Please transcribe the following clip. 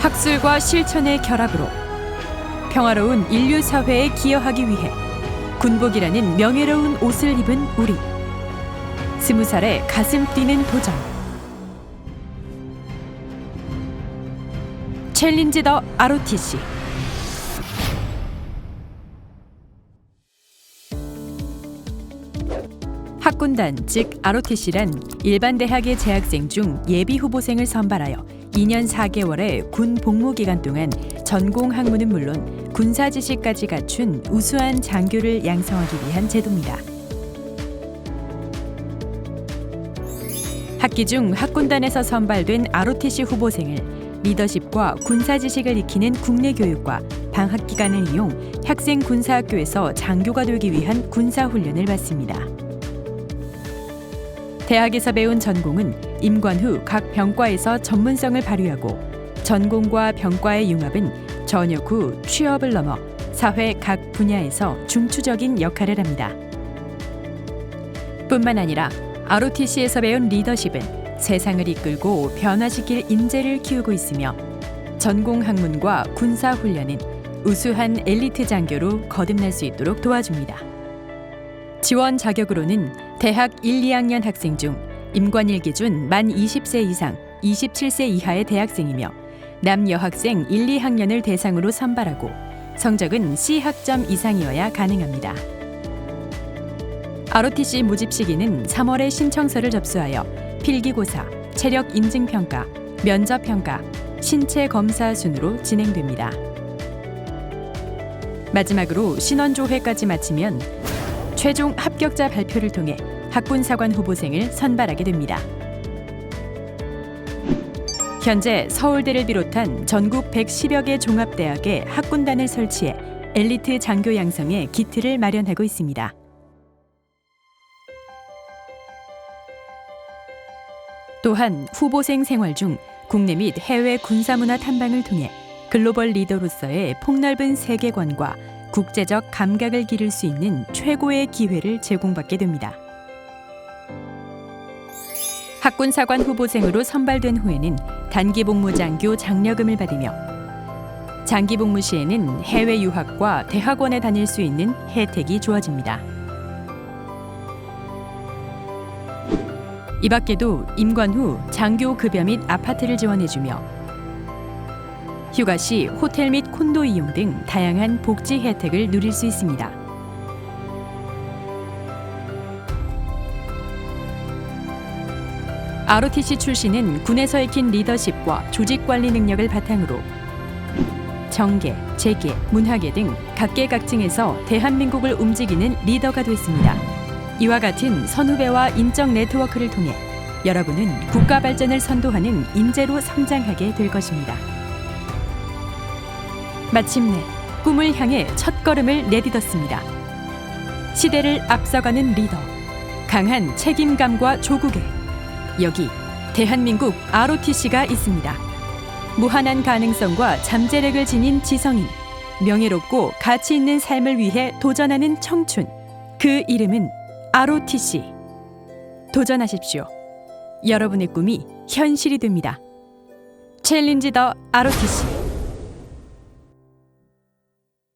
학술과 실천의 결합으로 평화로운 인류 사회에 기여하기 위해 군복이라는 명예로운 옷을 입은 우리. 스무 살의 가슴 뛰는 도전. 챌린지 더 ROTC 학군단 즉 ROTC란 일반 대학의 재학생 중 예비 후보생을 선발하여 2년 4개월의 군 복무 기간 동안 전공 학문은 물론 군사 지식까지 갖춘 우수한 장교를 양성하기 위한 제도입니다. 학기 중 학군단에서 선발된 ROTC 후보생을 리더십과 군사 지식을 익히는 국내 교육과 방학 기간을 이용 학생 군사학교에서 장교가 되기 위한 군사 훈련을 받습니다. 대학에서 배운 전공은 임관 후 각 병과에서 전문성을 발휘하고 전공과 병과의 융합은 전역 후 취업을 넘어 사회 각 분야에서 중추적인 역할을 합니다. 뿐만 아니라 ROTC에서 배운 리더십은 세상을 이끌고 변화시킬 인재를 키우고 있으며 전공 학문과 군사 훈련은 우수한 엘리트 장교로 거듭날 수 있도록 도와줍니다. 지원 자격으로는 대학 1, 2학년 학생 중 임관일 기준 만 20세 이상 27세 이하의 대학생이며 남 여학생 1, 2학년을 대상으로 선발하고 성적은 C 학점 이상이어야 가능합니다. ROTC 모집 시기는 3월에 신청서를 접수하여 필기고사, 체력 인증 평가, 면접 평가, 신체 검사 순으로 진행됩니다. 마지막으로 신원 조회까지 마치면 최종 합격자 발표를 통해 학군 사관 후보생을 선발하게 됩니다. 현재 서울대를 비롯한 전국 110여 개 종합대학에 학군단을 설치해 엘리트 장교 양성에 기틀을 마련하고 있습니다. 또한 후보생 생활 중 국내 및 해외 군사문화 탐방을 통해 글로벌 리더로서의 폭넓은 세계관과 국제적 감각을 기를 수 있는 최고의 기회를 제공받게 됩니다. 학군사관 후보생으로 선발된 후에는 단기 복무 장교 장려금을 받으며 장기 복무 시에는 해외 유학과 대학원에 다닐 수 있는 혜택이 주어집니다. 이 밖에도 임관 후 장교 급여 및 아파트를 지원해주며 휴가 시 호텔 및 콘도 이용 등 다양한 복지 혜택을 누릴 수 있습니다. ROTC 출신은 군에서 익힌 리더십과 조직 관리 능력을 바탕으로 정계, 재계, 문화계 등 각계각층에서 대한민국을 움직이는 리더가 됐습니다. 이와 같은 선후배와 인적 네트워크를 통해 여러분은 국가 발전을 선도하는 인재로 성장하게 될 것입니다. 마침내 꿈을 향해 첫 걸음을 내딛었습니다. 시대를 앞서가는 리더, 강한 책임감과 조국에 여기 대한민국 ROTC가 있습니다. 무한한 가능성과 잠재력을 지닌 지성인, 명예롭고 가치 있는 삶을 위해 도전하는 청춘. 그 이름은 ROTC. 도전하십시오. 여러분의 꿈이 현실이 됩니다. 챌린지 더 ROTC.